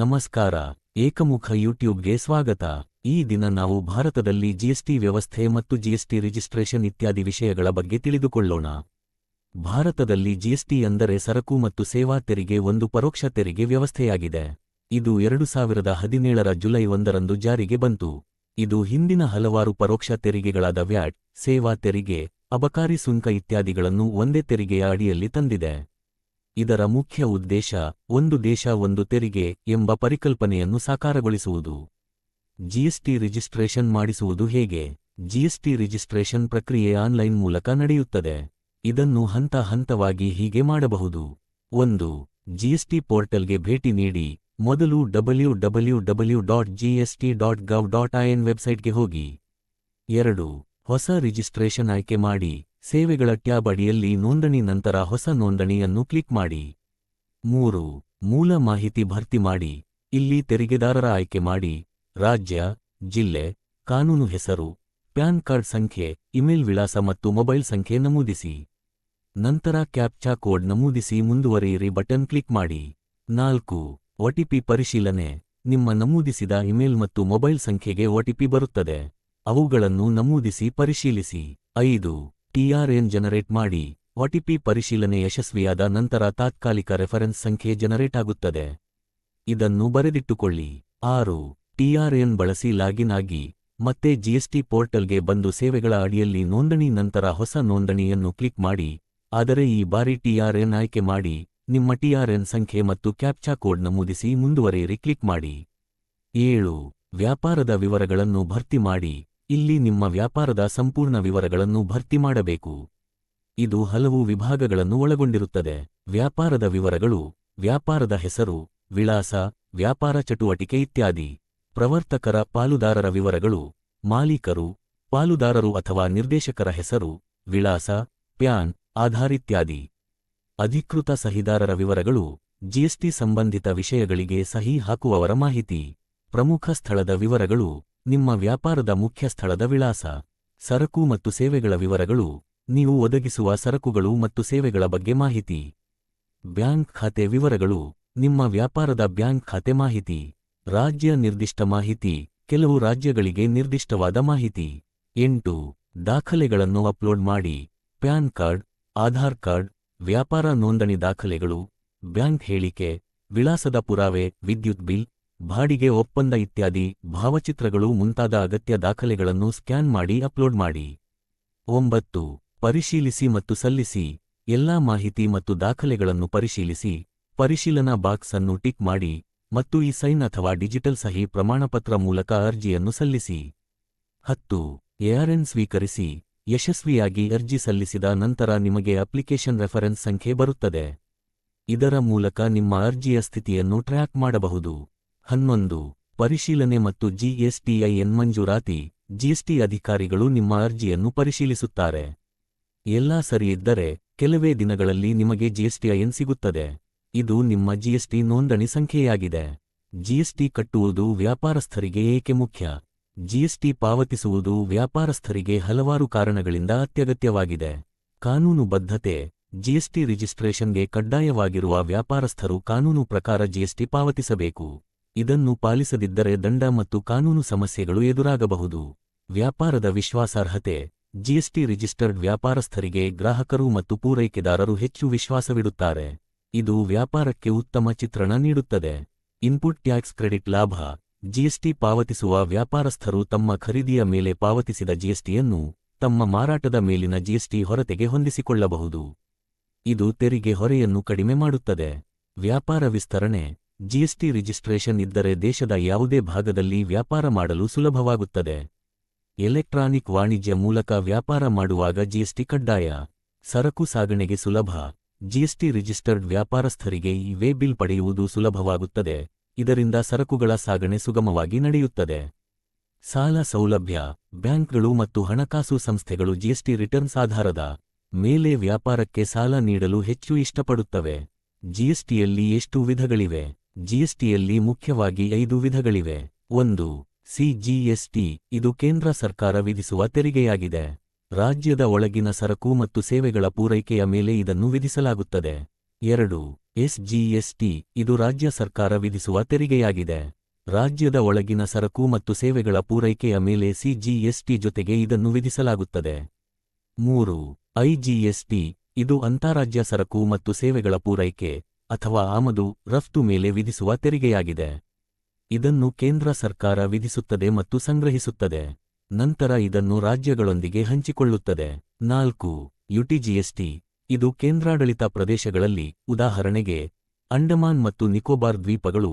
ನಮಸ್ಕಾರ, ಏಕಮುಖ ಯೂಟ್ಯೂಬ್ಗೆ ಸ್ವಾಗತ. ಈ ದಿನ ನಾವು ಭಾರತದಲ್ಲಿ ಜಿಎಸ್ಟಿ ವ್ಯವಸ್ಥೆ ಮತ್ತು ಜಿಎಸ್ಟಿ ರಿಜಿಸ್ಟ್ರೇಷನ್ ಇತ್ಯಾದಿ ವಿಷಯಗಳ ಬಗ್ಗೆ ತಿಳಿದುಕೊಳ್ಳೋಣ. ಭಾರತದಲ್ಲಿ ಜಿಎಸ್ಟಿ ಅಂದರೆ ಸರಕು ಮತ್ತು ಸೇವಾ ತೆರಿಗೆ ಒಂದು ಪರೋಕ್ಷ ತೆರಿಗೆ ವ್ಯವಸ್ಥೆಯಾಗಿದೆ. ಇದು ಎರಡು ಸಾವಿರದ ಹದಿನೇಳರ ಜುಲೈ ಒಂದರಂದು ಜಾರಿಗೆ ಬಂತು. ಇದು ಹಿಂದಿನ ಹಲವಾರು ಪರೋಕ್ಷ ತೆರಿಗೆಗಳಾದ ವ್ಯಾಟ್, ಸೇವಾ ತೆರಿಗೆ, ಅಬಕಾರಿ ಸುಂಕ ಇತ್ಯಾದಿಗಳನ್ನು ಒಂದೇ ತೆರಿಗೆಯ ಅಡಿಯಲ್ಲಿ ತಂದಿದೆ. ಇದರ ಮುಖ್ಯ ಉದ್ದೇಶ ಒಂದು ದೇಶ ಒಂದು ತೆರಿಗೆ ಎಂಬ ಪರಿಕಲ್ಪನೆಯನ್ನು ಸಾಕಾರಗೊಳಿಸುವುದು. ಜಿಎಸ್ಟಿ ರಿಜಿಸ್ಟ್ರೇಷನ್ ಮಾಡಿಸುವುದು ಹೇಗೆ? ಜಿಎಸ್ಟಿ ರಿಜಿಸ್ಟ್ರೇಷನ್ ಪ್ರಕ್ರಿಯೆ ಆನ್ಲೈನ್ ಮೂಲಕ ನಡೆಯುತ್ತದೆ. ಇದನ್ನು ಹಂತ ಹಂತವಾಗಿ ಹೀಗೆ ಮಾಡಬಹುದು. ಒಂದು, ಜಿಎಸ್ಟಿ ಪೋರ್ಟಲ್ಗೆ ಭೇಟಿ ನೀಡಿ. ಮೊದಲು W W W dot GST dot gov dot IN ವೆಬ್ಸೈಟ್ಗೆ ಹೋಗಿ. ಎರಡು, ಹೊಸ ರಿಜಿಸ್ಟ್ರೇಷನ್ ಆಯ್ಕೆ ಮಾಡಿ. ಸೇವೆಗಳ ಟ್ಯಾಬ್ ಅಡಿಯಲ್ಲಿ ನೋಂದಣಿ ನಂತರ ಹೊಸ ನೋಂದಣಿಯನ್ನು ಕ್ಲಿಕ್ ಮಾಡಿ. ಮೂರು, ಮೂಲ ಮಾಹಿತಿ ಭರ್ತಿ ಮಾಡಿ. ಇಲ್ಲಿ ತೆರಿಗೆದಾರರ ಆಯ್ಕೆ ಮಾಡಿ. ರಾಜ್ಯ, ಜಿಲ್ಲೆ, ಕಾನೂನು ಹೆಸರು, ಪ್ಯಾನ್ ಕಾರ್ಡ್ ಸಂಖ್ಯೆ, ಇಮೇಲ್ ವಿಳಾಸ ಮತ್ತು ಮೊಬೈಲ್ ಸಂಖ್ಯೆ ನಮೂದಿಸಿ. ನಂತರ ಕ್ಯಾಪ್ಚಾ ಕೋಡ್ ನಮೂದಿಸಿ ಮುಂದುವರಿಯಿರಿ ಬಟನ್ ಕ್ಲಿಕ್ ಮಾಡಿ. ನಾಲ್ಕು ಒಟಿಪಿ ಪರಿಶೀಲನೆ. ನಿಮ್ಮ ನಮೂದಿಸಿದ ಇಮೇಲ್ ಮತ್ತು ಮೊಬೈಲ್ ಸಂಖ್ಯೆಗೆ ಒಟಿಪಿ ಬರುತ್ತದೆ. ಅವುಗಳನ್ನು ನಮೂದಿಸಿ ಪರಿಶೀಲಿಸಿ. ಐದು ಟಿಆರ್ಎನ್ ಜನರೇಟ್ ಮಾಡಿ ಒಟಿಪಿ ಪರಿಶೀಲನೆ ಯಶಸ್ವಿಯಾದ ನಂತರ ತಾತ್ಕಾಲಿಕ ರೆಫರೆನ್ಸ್ ಸಂಖ್ಯೆ ಜನರೇಟ್ ಆಗುತ್ತದೆ. ಇದನ್ನು ಬರೆದಿಟ್ಟುಕೊಳ್ಳಿ. ಆರು ಟಿಆರ್ಎನ್ ಬಳಸಿ ಲಾಗಿನ್ ಆಗಿ ಮತ್ತೆ ಜಿಎಸ್ಟಿ ಪೋರ್ಟಲ್ಗೆ ಬಂದು ಸೇವೆಗಳ ಅಡಿಯಲ್ಲಿ ನೋಂದಣಿ ನಂತರ ಹೊಸ ನೋಂದಣಿಯನ್ನು ಕ್ಲಿಕ್ ಮಾಡಿ, ಆದರೆ ಈ ಬಾರಿ ಟಿಆರ್ಎನ್ ಆಯ್ಕೆ ಮಾಡಿ, ನಿಮ್ಮ ಟಿಆರ್ಎನ್ ಸಂಖ್ಯೆ ಮತ್ತು ಕ್ಯಾಪ್ಚಾ ಕೋಡ್ ನಮೂದಿಸಿ ಮುಂದುವರಿಯಿರಿ ಕ್ಲಿಕ್ ಮಾಡಿ. ಏಳು, ವ್ಯಾಪಾರದ ವಿವರಗಳನ್ನು ಭರ್ತಿ ಮಾಡಿ ಇಲ್ಲಿ ನಿಮ್ಮ ವ್ಯಾಪಾರದ ಸಂಪೂರ್ಣ ವಿವರಗಳನ್ನು ಭರ್ತಿ ಮಾಡಬೇಕು. ಇದು ಹಲವು ವಿಭಾಗಗಳನ್ನು ಒಳಗೊಂಡಿರುತ್ತದೆ. ವ್ಯಾಪಾರದ ವಿವರಗಳು, ವ್ಯಾಪಾರದ ಹೆಸರು, ವಿಳಾಸ, ವ್ಯಾಪಾರ ಚಟುವಟಿಕೆ ಇತ್ಯಾದಿ. ಪ್ರವರ್ತಕರ ಪಾಲುದಾರರ ವಿವರಗಳು, ಮಾಲೀಕರು, ಪಾಲುದಾರರು ಅಥವಾ ನಿರ್ದೇಶಕರ ಹೆಸರು, ವಿಳಾಸ, ಪ್ಯಾನ್, ಆಧಾರ್ ಇತ್ಯಾದಿ. ಅಧಿಕೃತ ಸಹಿದಾರರ ವಿವರಗಳು ಜಿಎಸ್ಟಿ ಸಂಬಂಧಿತ ವಿಷಯಗಳಿಗೆ ಸಹಿ ಹಾಕುವವರ ಮಾಹಿತಿ. ಪ್ರಮುಖ ಸ್ಥಳದ ವಿವರಗಳು ನಿಮ್ಮ ವ್ಯಾಪಾರದ ಮುಖ್ಯ ಸ್ಥಳದ ವಿಳಾಸ, ಸರಕು ಮತ್ತು ಸೇವೆಗಳ ವಿವರಗಳು, ನೀವು ಒದಗಿಸುವ ಸರಕುಗಳು ಮತ್ತು ಸೇವೆಗಳ ಬಗ್ಗೆ ಮಾಹಿತಿ. ಬ್ಯಾಂಕ್ ಖಾತೆ ವಿವರಗಳು, ನಿಮ್ಮ ವ್ಯಾಪಾರದ ಬ್ಯಾಂಕ್ ಖಾತೆ ಮಾಹಿತಿ, ರಾಜ್ಯ ನಿರ್ದಿಷ್ಟ ಮಾಹಿತಿ, ಕೆಲವು ರಾಜ್ಯಗಳಿಗೆ ನಿರ್ದಿಷ್ಟವಾದ ಮಾಹಿತಿ. ಎಂಟು, ದಾಖಲೆಗಳನ್ನು ಅಪ್ಲೋಡ್ ಮಾಡಿ, ಪ್ಯಾನ್ ಕಾರ್ಡ್, ಆಧಾರ್ ಕಾರ್ಡ್, ವ್ಯಾಪಾರ ನೋಂದಣಿ ದಾಖಲೆಗಳು, ಬ್ಯಾಂಕ್ ಹೇಳಿಕೆ, ವಿಳಾಸದ ಪುರಾವೆ, ವಿದ್ಯುತ್ ಬಿಲ್ ಬಾಡಿಗೆ ಒಪ್ಪಂದ ಇತ್ಯಾದಿ ಭಾವಚಿತ್ರಗಳು ಮುಂತಾದ ಅಗತ್ಯ ದಾಖಲೆಗಳನ್ನು ಸ್ಕ್ಯಾನ್ ಮಾಡಿ ಅಪ್ಲೋಡ್ ಮಾಡಿ. ಒಂಬತ್ತು, ಪರಿಶೀಲಿಸಿ ಮತ್ತು ಸಲ್ಲಿಸಿ. ಎಲ್ಲಾ ಮಾಹಿತಿ ಮತ್ತು ದಾಖಲೆಗಳನ್ನು ಪರಿಶೀಲಿಸಿ. ಪರಿಶೀಲನಾ ಬಾಕ್ಸ್ ಅನ್ನು ಟಿಕ್ ಮಾಡಿ ಮತ್ತು ಈ ಸೈನ್ ಅಥವಾ ಡಿಜಿಟಲ್ ಸಹಿ ಪ್ರಮಾಣಪತ್ರ ಮೂಲಕ ಅರ್ಜಿಯನ್ನು ಸಲ್ಲಿಸಿ. ಹತ್ತು, ಎಆರ್ಎನ್ ಸ್ವೀಕರಿಸಿ. ಯಶಸ್ವಿಯಾಗಿ ಅರ್ಜಿ ಸಲ್ಲಿಸಿದ ನಂತರ ನಿಮಗೆ ಅಪ್ಲಿಕೇಶನ್ ರೆಫರೆನ್ಸ್ ಸಂಖ್ಯೆ ಬರುತ್ತದೆ. ಇದರ ಮೂಲಕ ನಿಮ್ಮ ಅರ್ಜಿಯ ಸ್ಥಿತಿಯನ್ನು ಟ್ರ್ಯಾಕ್ ಮಾಡಬಹುದು. ಹನ್ನೊಂದು, ಪರಿಶೀಲನೆ ಮತ್ತು ಜಿಎಸ್ಟಿಐಎನ್ ಮಂಜೂರಾತಿ ಜಿಎಸ್ಟಿ ಅಧಿಕಾರಿಗಳು ನಿಮ್ಮ ಅರ್ಜಿಯನ್ನು ಪರಿಶೀಲಿಸುತ್ತಾರೆ. ಎಲ್ಲಾ ಸರಿಯಿದ್ದರೆ ಕೆಲವೇ ದಿನಗಳಲ್ಲಿ ನಿಮಗೆ ಜಿಎಸ್ಟಿಐಎನ್ ಸಿಗುತ್ತದೆ. ಇದು ನಿಮ್ಮ ಜಿಎಸ್ಟಿ ನೋಂದಣಿ ಸಂಖ್ಯೆಯಾಗಿದೆ. ಜಿಎಸ್ಟಿ ಕಟ್ಟುವುದು ವ್ಯಾಪಾರಸ್ಥರಿಗೆ ಏಕೆ ಮುಖ್ಯ? ಜಿಎಸ್ಟಿ ಪಾವತಿಸುವುದು ವ್ಯಾಪಾರಸ್ಥರಿಗೆ ಹಲವಾರು ಕಾರಣಗಳಿಂದ ಅತ್ಯಗತ್ಯವಾಗಿದೆ. ಕಾನೂನು ಬದ್ಧತೆ, ಜಿಎಸ್ಟಿ ರಿಜಿಸ್ಟ್ರೇಷನ್ಗೆ ಕಡ್ಡಾಯವಾಗಿರುವ ವ್ಯಾಪಾರಸ್ಥರು ಕಾನೂನು ಪ್ರಕಾರ ಜಿಎಸ್ಟಿ ಪಾವತಿಸಬೇಕು. ಇದನ್ನು ಪಾಲಿಸದಿದ್ದರೆ ದಂಡ ಮತ್ತು ಕಾನೂನು ಸಮಸ್ಯೆಗಳು ಎದುರಾಗಬಹುದು. ವ್ಯಾಪಾರದ ವಿಶ್ವಾಸಾರ್ಹತೆ, ಜಿಎಸ್ಟಿ ರಿಜಿಸ್ಟರ್ಡ್ ವ್ಯಾಪಾರಸ್ಥರಿಗೆ ಗ್ರಾಹಕರು ಮತ್ತು ಪೂರೈಕೆದಾರರು ಹೆಚ್ಚು ವಿಶ್ವಾಸವಿಡುತ್ತಾರೆ. ಇದು ವ್ಯಾಪಾರಕ್ಕೆ ಉತ್ತಮ ಚಿತ್ರಣ ನೀಡುತ್ತದೆ. ಇನ್ಪುಟ್ ಟ್ಯಾಕ್ಸ್ ಕ್ರೆಡಿಟ್ ಲಾಭ, ಜಿಎಸ್ಟಿ ಪಾವತಿಸುವ ವ್ಯಾಪಾರಸ್ಥರು ತಮ್ಮ ಖರೀದಿಯ ಮೇಲೆ ಪಾವತಿಸಿದ ಜಿಎಸ್ಟಿಯನ್ನು ತಮ್ಮ ಮಾರಾಟದ ಮೇಲಿನ ಜಿಎಸ್ಟಿ ಹೊರತೆಗೆ ಹೊಂದಿಸಿಕೊಳ್ಳಬಹುದು. ಇದು ತೆರಿಗೆ ಹೊರೆಯನ್ನು ಕಡಿಮೆ ಮಾಡುತ್ತದೆ. ವ್ಯಾಪಾರ ವಿಸ್ತರಣೆ ಜಿಎಸ್ಟಿ ರಿಜಿಸ್ಟ್ರೇಷನ್ ಇದ್ದರೆ ದೇಶದ ಯಾವುದೇ ಭಾಗದಲ್ಲಿ ವ್ಯಾಪಾರ ಮಾಡಲು ಸುಲಭವಾಗುತ್ತದೆ. ಎಲೆಕ್ಟ್ರಾನಿಕ್ ವಾಣಿಜ್ಯ ಮೂಲಕ ವ್ಯಾಪಾರ ಮಾಡುವಾಗ ಜಿಎಸ್ಟಿ ಕಡ್ಡಾಯ. ಸರಕು ಸಾಗಣೆಗೆ ಸುಲಭ. ಜಿಎಸ್ಟಿ ರಿಜಿಸ್ಟರ್ಡ್ ವ್ಯಾಪಾರಸ್ಥರಿಗೆ ಈ ವೇ ಬಿಲ್ ಪಡೆಯುವುದು ಸುಲಭವಾಗುತ್ತದೆ. ಇದರಿಂದ ಸರಕುಗಳ ಸಾಗಣೆ ಸುಗಮವಾಗಿ ನಡೆಯುತ್ತದೆ. ಸಾಲ ಸೌಲಭ್ಯ. ಬ್ಯಾಂಕ್ಗಳು ಮತ್ತು ಹಣಕಾಸು ಸಂಸ್ಥೆಗಳು ಜಿಎಸ್ಟಿ ರಿಟರ್ನ್ಸ್ ಆಧಾರದ ಮೇಲೆ ವ್ಯಾಪಾರಕ್ಕೆ ಸಾಲ ನೀಡಲು ಹೆಚ್ಚು ಇಷ್ಟಪಡುತ್ತವೆ. ಜಿಎಸ್ಟಿಯಲ್ಲಿ ಎಷ್ಟು ವಿಧಗಳಿವೆ? ಜಿಎಸ್ಟಿಯಲ್ಲಿ ಮುಖ್ಯವಾಗಿ ಐದು ವಿಧಗಳಿವೆ. ಒಂದು ಸಿಜಿಎಸ್ಟಿ ಇದು ಕೇಂದ್ರ ಸರ್ಕಾರ ವಿಧಿಸುವ ತೆರಿಗೆಯಾಗಿದೆ. ರಾಜ್ಯದ ಒಳಗಿನ ಸರಕು ಮತ್ತು ಸೇವೆಗಳ ಪೂರೈಕೆಯ ಮೇಲೆ ಇದನ್ನು ವಿಧಿಸಲಾಗುತ್ತದೆ. ಎರಡು ಎಸ್ಜಿಎಸ್ಟಿ ಇದು ರಾಜ್ಯ ಸರ್ಕಾರ ವಿಧಿಸುವ ತೆರಿಗೆಯಾಗಿದೆ. ರಾಜ್ಯದ ಒಳಗಿನ ಸರಕು ಮತ್ತು ಸೇವೆಗಳ ಪೂರೈಕೆಯ ಮೇಲೆ ಸಿಜಿಎಸ್ಟಿ ಜೊತೆಗೆ ಇದನ್ನು ವಿಧಿಸಲಾಗುತ್ತದೆ. ಮೂರು ಐಜಿಎಸ್ಟಿ ಇದು ಅಂತಾರಾಜ್ಯ ಸರಕು ಮತ್ತು ಸೇವೆಗಳ ಪೂರೈಕೆ ಅಥವಾ ಆಮದು ರಫ್ತು ಮೇಲೆ ವಿಧಿಸುವ ತೆರಿಗೆಯಾಗಿದೆ. ಇದನ್ನು ಕೇಂದ್ರ ಸರ್ಕಾರ ವಿಧಿಸುತ್ತದೆ ಮತ್ತು ಸಂಗ್ರಹಿಸುತ್ತದೆ. ನಂತರ ಇದನ್ನು ರಾಜ್ಯಗಳೊಂದಿಗೆ ಹಂಚಿಕೊಳ್ಳುತ್ತದೆ. ನಾಲ್ಕು, ಯುಟಿಜಿಎಸ್ಟಿ. ಇದು ಕೇಂದ್ರಾಡಳಿತ ಪ್ರದೇಶಗಳಲ್ಲಿ ಉದಾಹರಣೆಗೆ ಅಂಡಮಾನ್ ಮತ್ತು ನಿಕೋಬಾರ್ ದ್ವೀಪಗಳು,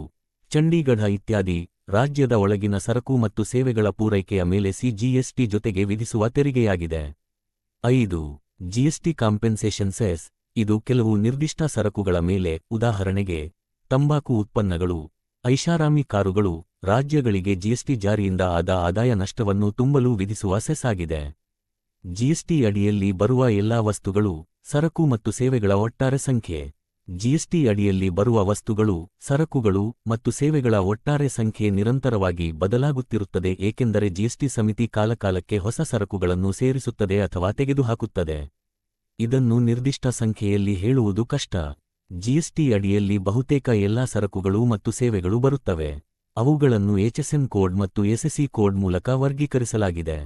ಚಂಡೀಗಢ ಇತ್ಯಾದಿ ರಾಜ್ಯದ ಒಳಗಿನ ಸರಕು ಮತ್ತು ಸೇವೆಗಳ ಪೂರೈಕೆಯ ಮೇಲೆ ಸಿಜಿಎಸ್ಟಿ ಜೊತೆಗೆ ವಿಧಿಸುವ ತೆರಿಗೆಯಾಗಿದೆ. ಐದು, ಜಿಎಸ್ಟಿ ಕಾಂಪೆನ್ಸೇಷನ್ ಸೆಸ್ ಇದು ಕೆಲವು ನಿರ್ದಿಷ್ಟ ಸರಕುಗಳ ಮೇಲೆ ಉದಾಹರಣೆಗೆ ತಂಬಾಕು ಉತ್ಪನ್ನಗಳು, ಐಷಾರಾಮಿ ಕಾರುಗಳು, ರಾಜ್ಯಗಳಿಗೆ ಜಿಎಸ್ಟಿ ಜಾರಿಯಿಂದ ಆದ ಆದಾಯ ನಷ್ಟವನ್ನು ತುಂಬಲು ವಿಧಿಸುವ ಸೆಸ್ ಜಿಎಸ್ಟಿ ಅಡಿಯಲ್ಲಿ ಬರುವ ಎಲ್ಲಾ ವಸ್ತುಗಳು ಸರಕು ಮತ್ತು ಸೇವೆಗಳ ಒಟ್ಟಾರೆ ಸಂಖ್ಯೆ. ಜಿಎಸ್ಟಿ ಅಡಿಯಲ್ಲಿ ಬರುವ ವಸ್ತುಗಳು, ಸರಕುಗಳು ಮತ್ತು ಸೇವೆಗಳ ಒಟ್ಟಾರೆ ಸಂಖ್ಯೆ ನಿರಂತರವಾಗಿ ಬದಲಾಗುತ್ತಿರುತ್ತದೆ ಏಕೆಂದರೆ ಜಿಎಸ್ಟಿ ಸಮಿತಿ ಕಾಲಕಾಲಕ್ಕೆ ಹೊಸ ಸರಕುಗಳನ್ನು ಸೇರಿಸುತ್ತದೆ ಅಥವಾ ತೆಗೆದುಹಾಕುತ್ತದೆ. ಇದನ್ನು ನಿರ್ದಿಷ್ಟ ಸಂಖ್ಯೆಯಲ್ಲಿ ಹೇಳುವುದು ಕಷ್ಟ. ಜಿಎಸ್ಟಿ ಅಡಿಯಲ್ಲಿ ಬಹುತೇಕ ಎಲ್ಲಾ ಸರಕುಗಳು ಮತ್ತು ಸೇವೆಗಳು ಬರುತ್ತವೆ. ಅವುಗಳನ್ನು ಎಚ್ಎಸ್ಎನ್ ಕೋಡ್ ಮತ್ತು ಎಸ್ಎಸ್ಸಿ ಕೋಡ್ ಮೂಲಕ ವರ್ಗೀಕರಿಸಲಾಗಿದೆ.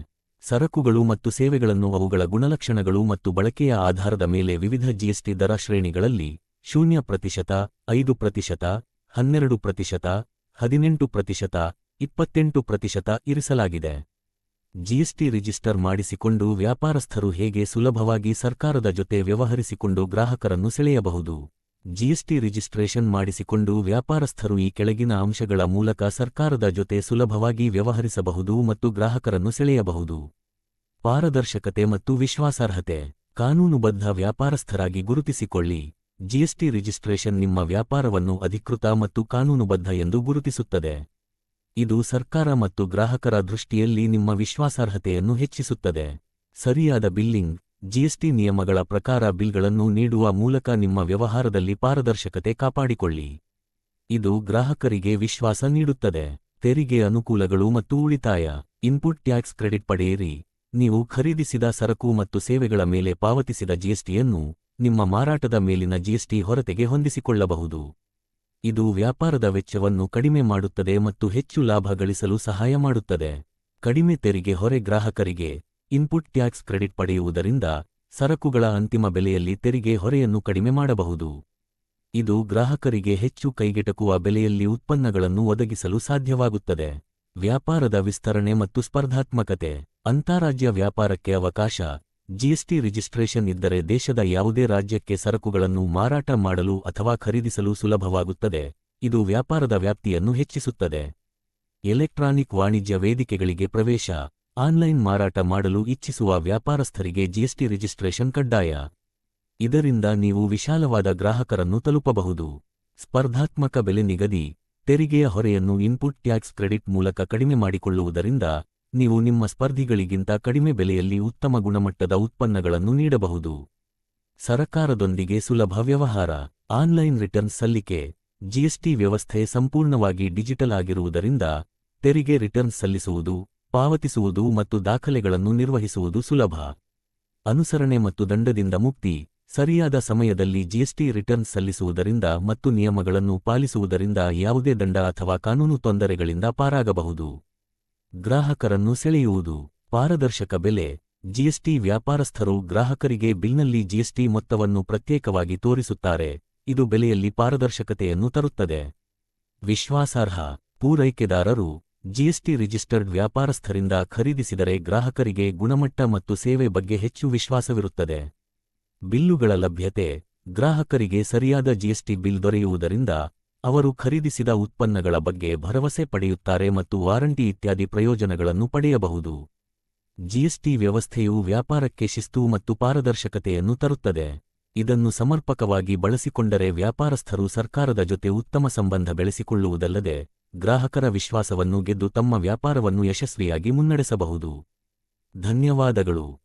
ಸರಕುಗಳು ಮತ್ತು ಸೇವೆಗಳನ್ನು ಅವುಗಳ ಗುಣಲಕ್ಷಣಗಳು ಮತ್ತು ಬಳಕೆಯ ಆಧಾರದ ಮೇಲೆ ವಿವಿಧ ಜಿಎಸ್ಟಿ ದರ ಶ್ರೇಣಿಗಳಲ್ಲಿ ಶೂನ್ಯ ಪ್ರತಿಶತ, ಐದು ಪ್ರತಿಶತ, ಹನ್ನೆರಡು ಪ್ರತಿಶತ, ಹದಿನೆಂಟು ಪ್ರತಿಶತ, ಇಪ್ಪತ್ತೆಂಟು ಪ್ರತಿಶತ ಇರಿಸಲಾಗಿದೆ. ಜಿಎಸ್ಟಿ ರಿಜಿಸ್ಟರ್ ಮಾಡಿಸಿಕೊಂಡು ವ್ಯಾಪಾರಸ್ಥರು ಹೇಗೆ ಸುಲಭವಾಗಿ ಸರ್ಕಾರದ ಜೊತೆ ವ್ಯವಹರಿಸಿಕೊಂಡು ಗ್ರಾಹಕರನ್ನು ಸೆಳೆಯಬಹುದು? ಜಿಎಸ್ಟಿ ರಿಜಿಸ್ಟ್ರೇಷನ್ ಮಾಡಿಸಿಕೊಂಡು ವ್ಯಾಪಾರಸ್ಥರು ಈ ಕೆಳಗಿನ ಅಂಶಗಳ ಮೂಲಕ ಸರ್ಕಾರದ ಜೊತೆ ಸುಲಭವಾಗಿ ವ್ಯವಹರಿಸಬಹುದು ಮತ್ತು ಗ್ರಾಹಕರನ್ನು ಸೆಳೆಯಬಹುದು. ಪಾರದರ್ಶಕತೆ ಮತ್ತು ವಿಶ್ವಾಸಾರ್ಹತೆ. ಕಾನೂನುಬದ್ಧ ವ್ಯಾಪಾರಸ್ಥರಾಗಿ ಗುರುತಿಸಿಕೊಳ್ಳಿ. ಜಿಎಸ್ಟಿ ರಿಜಿಸ್ಟ್ರೇಷನ್ ನಿಮ್ಮ ವ್ಯಾಪಾರವನ್ನು ಅಧಿಕೃತ ಮತ್ತು ಕಾನೂನುಬದ್ಧ ಎಂದು ಗುರುತಿಸುತ್ತದೆ. ಇದು ಸರ್ಕಾರ ಮತ್ತು ಗ್ರಾಹಕರ ದೃಷ್ಟಿಯಲ್ಲಿ ನಿಮ್ಮ ವಿಶ್ವಾಸಾರ್ಹತೆಯನ್ನು ಹೆಚ್ಚಿಸುತ್ತದೆ. ಸರಿಯಾದ ಬಿಲ್ಲಿಂಗ್, ಜಿಎಸ್ಟಿ ನಿಯಮಗಳ ಪ್ರಕಾರ ಬಿಲ್ಗಳನ್ನು ನೀಡುವ ಮೂಲಕ ನಿಮ್ಮ ವ್ಯವಹಾರದಲ್ಲಿ ಪಾರದರ್ಶಕತೆ ಕಾಪಾಡಿಕೊಳ್ಳಿ. ಇದು ಗ್ರಾಹಕರಿಗೆ ವಿಶ್ವಾಸ ನೀಡುತ್ತದೆ. ತೆರಿಗೆ ಅನುಕೂಲಗಳು ಮತ್ತು ಉಳಿತಾಯ, ಇನ್ಪುಟ್ ಟ್ಯಾಕ್ಸ್ ಕ್ರೆಡಿಟ್ ಪಡೆಯಿರಿ. ನೀವು ಖರೀದಿಸಿದ ಸರಕು ಮತ್ತು ಸೇವೆಗಳ ಮೇಲೆ ಪಾವತಿಸಿದ ಜಿಎಸ್ಟಿಯನ್ನು ನಿಮ್ಮ ಮಾರಾಟದ ಮೇಲಿನ ಜಿಎಸ್ಟಿ ಹೊರತೆಗೆ ಹೊಂದಿಸಿಕೊಳ್ಳಬಹುದು. ಇದು ವ್ಯಾಪಾರದ ವೆಚ್ಚವನ್ನು ಕಡಿಮೆ ಮಾಡುತ್ತದೆ ಮತ್ತು ಹೆಚ್ಚು ಲಾಭ ಗಳಿಸಲು ಸಹಾಯ ಮಾಡುತ್ತದೆ. ಕಡಿಮೆ ತೆರಿಗೆ ಹೊರೆ ಗ್ರಾಹಕರಿಗೆ ಇನ್ಪುಟ್ ಟ್ಯಾಕ್ಸ್ ಕ್ರೆಡಿಟ್ ಪಡೆಯುವುದರಿಂದ ಸರಕುಗಳ ಅಂತಿಮ ಬೆಲೆಯಲ್ಲಿ ತೆರಿಗೆ ಹೊರೆಯನ್ನು ಕಡಿಮೆ ಮಾಡಬಹುದು. ಇದು ಗ್ರಾಹಕರಿಗೆ ಹೆಚ್ಚು ಕೈಗೆಟಕುವ ಬೆಲೆಯಲ್ಲಿ ಉತ್ಪನ್ನಗಳನ್ನು ಒದಗಿಸಲು ಸಾಧ್ಯವಾಗುತ್ತದೆ. ವ್ಯಾಪಾರದ ವಿಸ್ತರಣೆ ಮತ್ತು ಸ್ಪರ್ಧಾತ್ಮಕತೆ. ಅಂತಾರಾಜ್ಯ ವ್ಯಾಪಾರಕ್ಕೆ ಅವಕಾಶ. ಜಿಎಸ್ಟಿ ರಿಜಿಸ್ಟ್ರೇಷನ್ ಇದ್ದರೆ ದೇಶದ ಯಾವುದೇ ರಾಜ್ಯಕ್ಕೆ ಸರಕುಗಳನ್ನು ಮಾರಾಟ ಮಾಡಲು ಅಥವಾ ಖರೀದಿಸಲು ಸುಲಭವಾಗುತ್ತದೆ. ಇದು ವ್ಯಾಪಾರದ ವ್ಯಾಪ್ತಿಯನ್ನು ಹೆಚ್ಚಿಸುತ್ತದೆ. ಎಲೆಕ್ಟ್ರಾನಿಕ್ ವಾಣಿಜ್ಯ ವೇದಿಕೆಗಳಿಗೆ ಪ್ರವೇಶ, ಆನ್ಲೈನ್ ಮಾರಾಟ ಮಾಡಲು ಇಚ್ಛಿಸುವ ವ್ಯಾಪಾರಸ್ಥರಿಗೆ ಜಿಎಸ್ಟಿ ರಿಜಿಸ್ಟ್ರೇಷನ್ ಕಡ್ಡಾಯ. ಇದರಿಂದ ನೀವು ವಿಶಾಲವಾದ ಗ್ರಾಹಕರನ್ನು ತಲುಪಬಹುದು. ಸ್ಪರ್ಧಾತ್ಮಕ ಬೆಲೆ ನಿಗದಿ, ತೆರಿಗೆಯ ಹೊರೆಯನ್ನು ಇನ್ಪುಟ್ ಟ್ಯಾಕ್ಸ್ ಕ್ರೆಡಿಟ್ ಮೂಲಕ ಕಡಿಮೆ ಮಾಡಿಕೊಳ್ಳುವುದರಿಂದ ನೀವು ನಿಮ್ಮ ಸ್ಪರ್ಧಿಗಳಿಗಿಂತ ಕಡಿಮೆ ಬೆಲೆಯಲ್ಲಿ ಉತ್ತಮ ಗುಣಮಟ್ಟದ ಉತ್ಪನ್ನಗಳನ್ನು ನೀಡಬಹುದು. ಸರಕಾರದೊಂದಿಗೆ ಸುಲಭ ವ್ಯವಹಾರ, ಆನ್ಲೈನ್ ರಿಟರ್ನ್ಸ್ ಸಲ್ಲಿಕೆ ಜಿಎಸ್ಟಿ ವ್ಯವಸ್ಥೆ ಸಂಪೂರ್ಣವಾಗಿ ಡಿಜಿಟಲ್ ಆಗಿರುವುದರಿಂದ ತೆರಿಗೆ ರಿಟರ್ನ್ಸ್ ಸಲ್ಲಿಸುವುದು, ಪಾವತಿಸುವುದು ಮತ್ತು ದಾಖಲೆಗಳನ್ನು ನಿರ್ವಹಿಸುವುದು ಸುಲಭ. ಅನುಸರಣೆ ಮತ್ತು ದಂಡದಿಂದ ಮುಕ್ತಿ, ಸರಿಯಾದ ಸಮಯದಲ್ಲಿ ಜಿಎಸ್ಟಿ ರಿಟರ್ನ್ಸ್ ಸಲ್ಲಿಸುವುದರಿಂದ ಮತ್ತು ನಿಯಮಗಳನ್ನು ಪಾಲಿಸುವುದರಿಂದ ಯಾವುದೇ ದಂಡ ಅಥವಾ ಕಾನೂನು ತೊಂದರೆಗಳಿಂದ ಪಾರಾಗಬಹುದು. ಗ್ರಾಹಕರನ್ನು ಸೆಳೆಯುವುದು. ಪಾರದರ್ಶಕ ಬೆಲೆ. ಜಿಎಸ್ಟಿ ವ್ಯಾಪಾರಸ್ಥರು ಗ್ರಾಹಕರಿಗೆ ಬಿಲ್ನಲ್ಲಿ ಜಿಎಸ್ಟಿ ಮೊತ್ತವನ್ನು ಪ್ರತ್ಯೇಕವಾಗಿ ತೋರಿಸುತ್ತಾರೆ. ಇದು ಬೆಲೆಯಲ್ಲಿ ಪಾರದರ್ಶಕತೆಯನ್ನು ತರುತ್ತದೆ. ವಿಶ್ವಾಸಾರ್ಹ. ಪೂರೈಕೆದಾರರು. ಜಿಎಸ್ಟಿ ರಿಜಿಸ್ಟರ್ಡ್ ವ್ಯಾಪಾರಸ್ಥರಿಂದ ಖರೀದಿಸಿದರೆ ಗ್ರಾಹಕರಿಗೆ ಗುಣಮಟ್ಟ ಮತ್ತು ಸೇವೆ ಬಗ್ಗೆ ಹೆಚ್ಚು ವಿಶ್ವಾಸವಿರುತ್ತದೆ. ಬಿಲ್ಲುಗಳ ಲಭ್ಯತೆ. ಗ್ರಾಹಕರಿಗೆ ಸರಿಯಾದ ಜಿಎಸ್ಟಿ ಬಿಲ್ ದೊರೆಯುವುದರಿಂದ ಅವರು ಖರೀದಿಸಿದ ಉತ್ಪನ್ನಗಳ ಬಗ್ಗೆ ಭರವಸೆ ಪಡೆಯುತ್ತಾರೆ ಮತ್ತು ವಾರಂಟಿ ಇತ್ಯಾದಿ ಪ್ರಯೋಜನಗಳನ್ನು ಪಡೆಯಬಹುದು. ಜಿಎಸ್ಟಿ ವ್ಯವಸ್ಥೆಯು ವ್ಯಾಪಾರಕ್ಕೆ ಶಿಸ್ತು ಮತ್ತು ಪಾರದರ್ಶಕತೆಯನ್ನು ತರುತ್ತದೆ. ಇದನ್ನು ಸಮರ್ಪಕವಾಗಿ ಬಳಸಿಕೊಂಡರೆ ವ್ಯಾಪಾರಸ್ಥರು ಸರ್ಕಾರದ ಜೊತೆ ಉತ್ತಮ ಸಂಬಂಧ ಬೆಳೆಸಿಕೊಳ್ಳುವುದಲ್ಲದೆ, ಗ್ರಾಹಕರ ವಿಶ್ವಾಸವನ್ನು ಗೆದ್ದು ತಮ್ಮ ವ್ಯಾಪಾರವನ್ನು ಯಶಸ್ವಿಯಾಗಿ ಮುನ್ನಡೆಸಬಹುದು. ಧನ್ಯವಾದಗಳು.